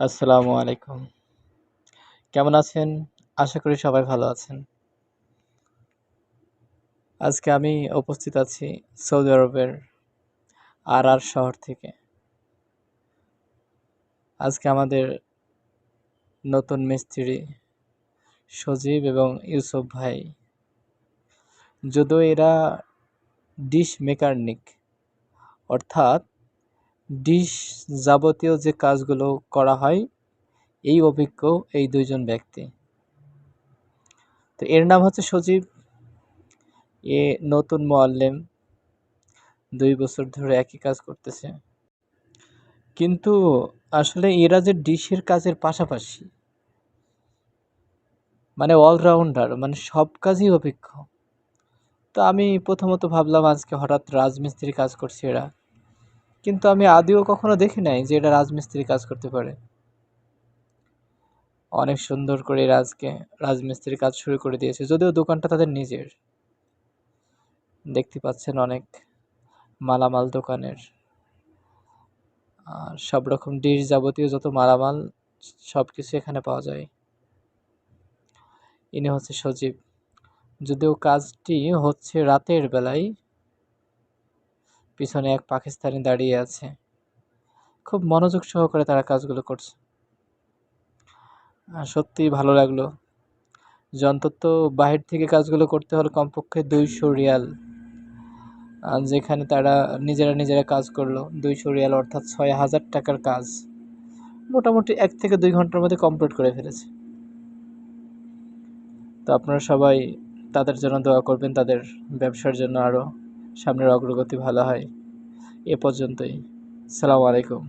আসসালামু আলাইকুম। কেমন আছেন? আশা করি সবাই ভালো আছেন। আজকে আমি উপস্থিত আছি সৌদি আরবের আর আর শহর থেকে। আজকে আমাদের নতুন মিস্ত্রি সজীব এবং ইউসুফ ভাই। যদিও এরা ডিশ মেকানিক অর্থাৎ ডিশ যাবতীয় যে কাজগুলো করা হয়, এই অভিজ্ঞ এই দুইজন ব্যক্তি। তো এর নাম হচ্ছে সজীব। এ নতুন মোয়াল্লেম, দুই বছর ধরে একই কাজ করতেছে। কিন্তু আসলে এরা যে ডিশের কাজের পাশাপাশি মানে অলরাউন্ডার মানে সব কাজই অভিজ্ঞ। তো আমি প্রথমত ভাবলাম আজকে হঠাৎ রাজমিস্ত্রি কাজ করছে এরা। কিন্তু আমি আদিও কখনো দেখি নাই যে এটা রাজমিস্ত্রি কাজ করতে পারে। অনেক সুন্দর করে রাজকে, রাজমিস্ত্রির কাজ শুরু করে দিয়েছে, যদিও দোকানটা তাদের নিজের। দেখতে পাচ্ছেন অনেক মালামাল দোকানের। আর সব রকম ডিশ যাবতীয় যত মালামাল সব কিছু এখানে পাওয়া যায়। ইনি হচ্ছে সজীব। যদিও কাজটি হচ্ছে রাতের বেলায় পিছনে এক পাকিস্তানি দাঁড়িয়ে আছে। খুব মনোযোগ সহকারে তারা কাজগুলো করছে। সত্যিই ভালো লাগল। যে অন্তত বাহির থেকে কাজগুলো করতে হলে কমপক্ষে দুইশো রিয়াল। যেখানে তারা নিজেরা নিজেরা কাজ করল, দুইশো রিয়াল অর্থাৎ ছয় হাজার টাকার কাজ। মোটামুটি এক থেকে দুই ঘণ্টার মধ্যে কমপ্লিট করে ফেলেছে। তো আপনারা সবাই তাদের জন্য দোয়া করবেন, তাদের ব্যবসার জন্য আরও। সামনের অগ্রগতি ভালো হয়। এ পর্যন্তই। সালামু আলাইকুম।